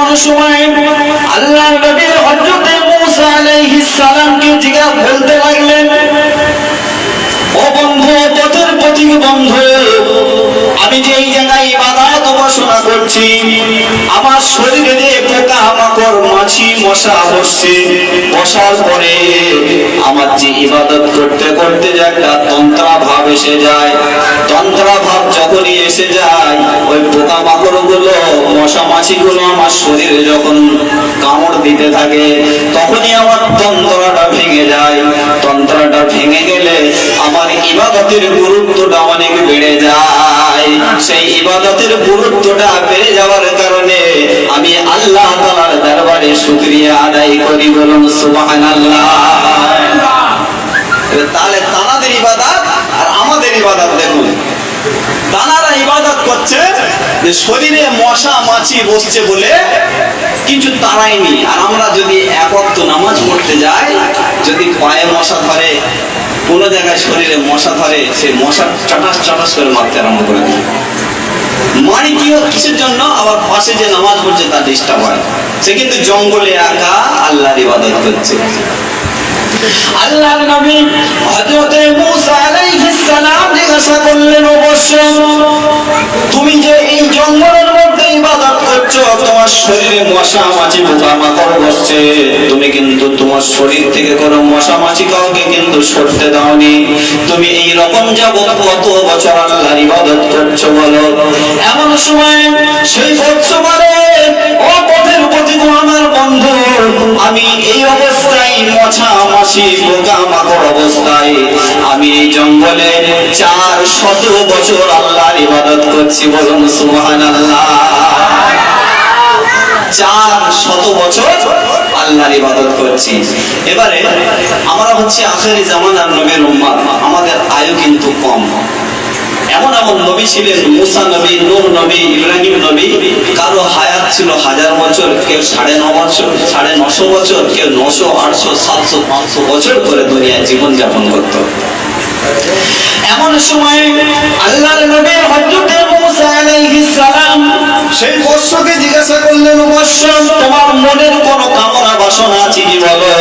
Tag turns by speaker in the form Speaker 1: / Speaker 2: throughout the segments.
Speaker 1: এমন সময় আল্লাহ নবী হযরতে মূসা আলাইহিস সালামকে জিজ্ঞাসা ফেলতে লাগলেন, ও বন্ধু পথের পথিক বন্ধু, আমি যে এই জায়গায় উপাসনা করছি। আমার শরীরে যে পোকা মাকড়, মাছি, মশা বসছে। বসার পরে আমার যে ইবাদত করতে করতে যে একটা তন্ত্রা ভাব এসে যায়। তন্ত্রা ভাব যখনই এসে যায়, ওই পোকা মাকড়গুলো মশা মাছি গুলো আমার শরীরে যখন কামড় দিতে থাকে, তখনই আমার তন্ত্রটা ভেঙে যায়। তন্ত্রটা ভেঙে গেলে আমার ইবাদতের গুরুত্বটা অনেক বেড়ে যায়। সেই ইবাদতের গুরুত্বটা বেড়ে যাওয়ার কারণে আমি আল্লাহ তালার দরবারে শুক্রিয়া আদায় করি বলুন সুবহানাল্লাহ। তাহলে তানাদের ইবাদত আর আমাদের ইবাদত দেখুন। তানারা ইবাদত করছে যে শরীরে মশা মাছি বসছে বলে কিছু তারাইনি আর আমরা যদি একত্র নামাজ পড়তে যাই, যদি পায়ে মশা ধরে, কোনো জায়গায় শরীরে মশা ধরে সে মশা চটাস চটাস করে মারতে আরম্ভ করে দেয় মানে কি কিসের জন্য? আবার পাশে যে নামাজ পড়ছে তার ডিস্টার্ব হয়। সে কিন্তু জঙ্গলে একা আল্লাহর ইবাদত করছে। আল্লাহর নবী হযরতে মূসা আলাইহিস সালাম জিজ্ঞাসা করলেন অবশ্য তুমি যে এই জঙ্গলের মধ্যে ইবাদত করছ, তোমার শরীরে মশা মাছি পোকা মাকড় বসছে। তুমি কিন্তু তোমার শরীর থেকে কোনো মশা মাছি কাউকে কিন্তু সরতে দাওনি। তুমি এই রকম যাবত কত বছর আল্লাহর ইবাদত করছ বলো। এমন সময় সেই বৎস বলে, ও পথের প্রতি আমার বন্ধু, আমি অবস্থায় মশা পোকা মাকড় অবস্থায়। আমি এই জঙ্গলে চার শত বছর আল্লাহর ইবাদত করছি, বলুন সুবহানাল্লাহ। চার শত বছর আল্লাহর ইবাদত করছি। এবারে আমরা হচ্ছে আখেরি জামানার নবীর উম্মাদ। আমাদের আয়ু কিন্তু কম। এমন এমন নবী ছিলেন, মুসা নবী, নূর নবী, ইব্রাহিম নবী, কারও হায়াত ছিল হাজার বছর, কেউ সাড়ে ন বছর, সাড়ে নশো বছর, কেউ নশো, আটশো, সাতশো, পাঁচশো বছর করে দুনিয়ায় জীবন যাপন করত। এমন সময় আল্লাহর নবী হযরতে মুসা আলাইহিস সালাম সেই বৎসকে জিজ্ঞাসা করলেন বৎস তোমার মনের কোনো কামনা বাসনা আছে কি বলো?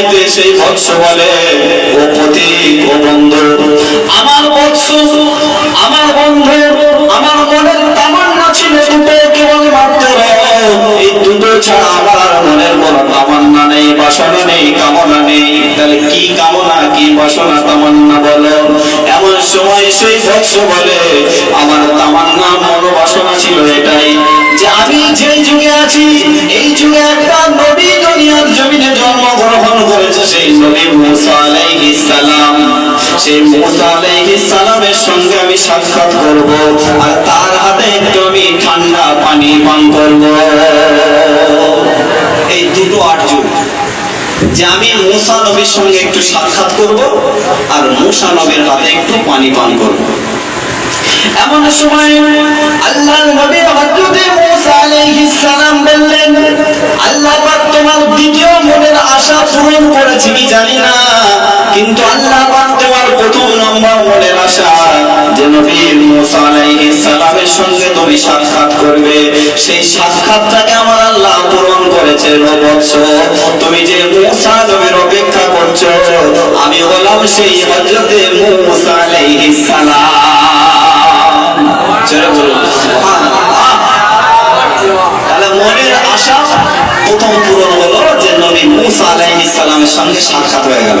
Speaker 1: সময়তে সেই বৎস বলে, ও পতি ও আমার বৎস আমার বন্ধু, আমার মনের তামান্না ছিল দুটো কেবল মাত্র। এই দুটো ছাড়া আমার মনের তামান্না নেই, বাসনা নেই, কামনা নেই। তাহলে কি কামনা, কি বাসনা, তামান্না বলো। এমন সময় সেই বৎস বলে, আমার তামান্না, মনোবাসনা ছিল এটাই যে আমি যে যুগে আছি, এই যুগে সেই মুসা আলাইহিস সালামের সঙ্গে আমি সাক্ষাৎ করব আর তার হাতে একটু আমি ঠান্ডা পানি পান করব। এই দুটো আর্য যে আমি মুসা নবীর সঙ্গে একটু সাক্ষাৎ করব আর মুসা নবীর হাতে একটু পানি পান করব। এমন সময় আল্লাহর নবী হযরতে মূসা আলাইহিস সালাম বললেন, আল্লাহ পাক তোমার দ্বিতীয় মনের আশা পূরণ করেছে কি জানি না? কিন্তু আল্লাহ পাক তোমার প্রথম নম্বর মনের আশা, যে নবী মূসা আলাইহিস সালামের সঙ্গে তুমি সাক্ষাৎ করবে। সেই সাক্ষাৎটাকে আমার আল্লাহ পূরণ করেছে বৎস তুমি যে মূসা নবীর অপেক্ষা করছ, আমি হলাম সেই হযরতে মূসা আলাইহিস সালাম। তাহলে মনের আশা প্রথম পূরণ হলো যে নবী মুসা আলাইহিস সালামের সঙ্গে সাক্ষাৎ হয়ে গেল।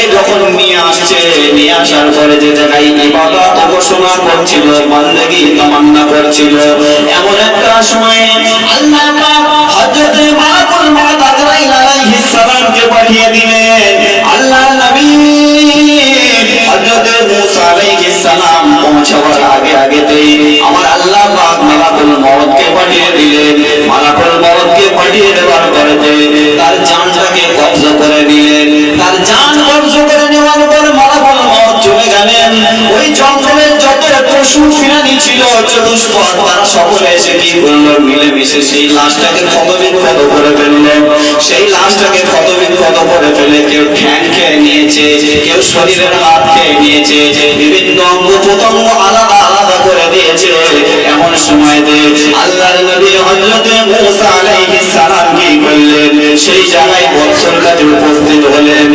Speaker 1: পানিটাকে যখন নিয়ে আসছে, নিয়ে আসার পরে যে জায়গায় ইবাদত ঘোষণা করছিল, বান্দেগি তামান্না করছিল। এমন একটা সময়ে আল্লাহ পাক পাঠিয়ে দিলেন। আল্লাহ নবী গেলেন ওই জঙ্গলের যত পশু ছিল, চতুষ্পদ, তারা সকলে এসে কি মিলেমিশে সেই লাশটাকে ক্ষতবিক্ষত করে সেই লাশটাকে ক্ষতবিক্ষত করে ফেলে কেউ ঠ্যাং খেয়ে নিয়েছে, কেউ শরীরের হাত খেয়ে নিয়েছে, বিভিন্ন অঙ্গ আলাদা আলাদা করে দিয়েছে। এমন সময়তে আল্লাহর নবী হযরতে মুসা আলাইহিস সালাম কি করলেন? সেই জায়গায় বৎসর কাছে উপস্থিত হলেন।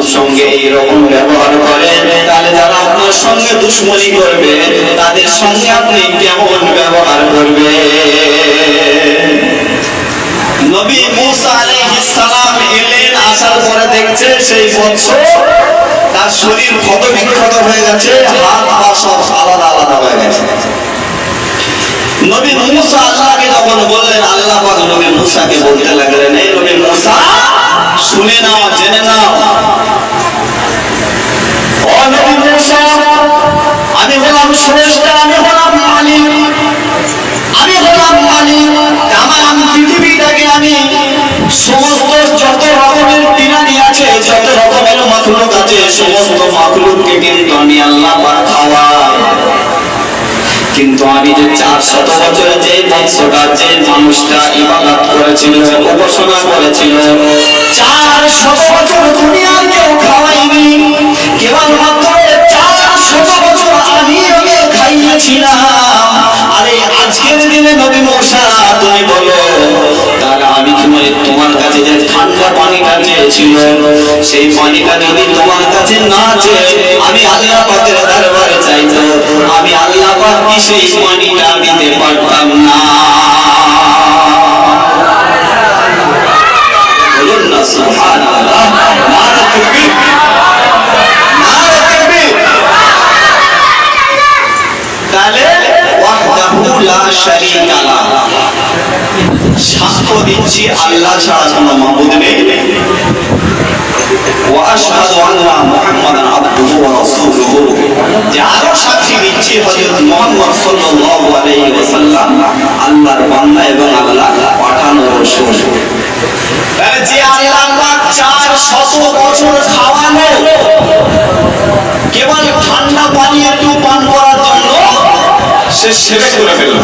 Speaker 1: বন্ধুর সঙ্গে এইরকম ব্যবহার করেন, তাহলে যারা আপনার সঙ্গে দুশ্মনী করবে, তাদের সঙ্গে আপনি কেমন ব্যবহার করবেন? নবী মুসা আলাইহিস সালাম এলেন, আসার পরে দেখছে সেই বৎস তার শরীর ক্ষত বিক্ষত হয়ে গেছে, হাত পা সব আলাদা আলাদা হয়ে গেছে। নবী মুসা আল্লাহকে যখন বললেন, আল্লাহ পাক নবী মুসাকে বলতে লাগলেন, এই নবী মুসা, শুনে নাও, জেনে নাও আমি হলাম স্রষ্টা আমি হলাম মালিক আমি হলাম মালিক আমার পৃথিবীটাকে আমি সমস্ত যত রকমের প্রাণী আছে, যত রকমের মাখলুক আছে, সমস্ত মাখলুককে কিন্তু আমি আল্লাহ খাওয়াই। কিন্তু আমি যে চার শত বছরে যে বংশটা যে মানুষটা ইবাদত করেছিল উপাসনা করেছিল, চার শত বছর দুনিয়ার কেউ খাওয়াইনি কেবলমাত্র খাইয়েছিলাম আরে, আজকের দিনে নবী মশা তুমি বলো, তাহলে আমি তোমার তোমার কাছে যে ঠান্ডা পানিটা চেয়েছিল সেই পানিটা যদি তোমার কাছে না চেয়ে আমি আল্লাহ পাকের দরবারে চাইতো আমি আল্লাহ পাককে সেই পানিটা দিতে পারতাম? সাক্ষ্য দিচ্ছি আল্লাহ ছাড়া কোনো মাবুদ নেই واشهد ان محمدا عبده ورسوله যে আরো সাক্ষী দিচ্ছি হযরত মুহাম্মদ সাল্লাল্লাহু আলাইহি ওয়াসাল্লাম আল্লাহর বান্দা এবং আল্লাহ পাঠানো রাসূল তাহলে যে আল্লাহ পাক চার শত বছর খাওয়ানো কেবল ঠান্ডা পানি একটু পান করার জন্য সে সেবে করে ফেলল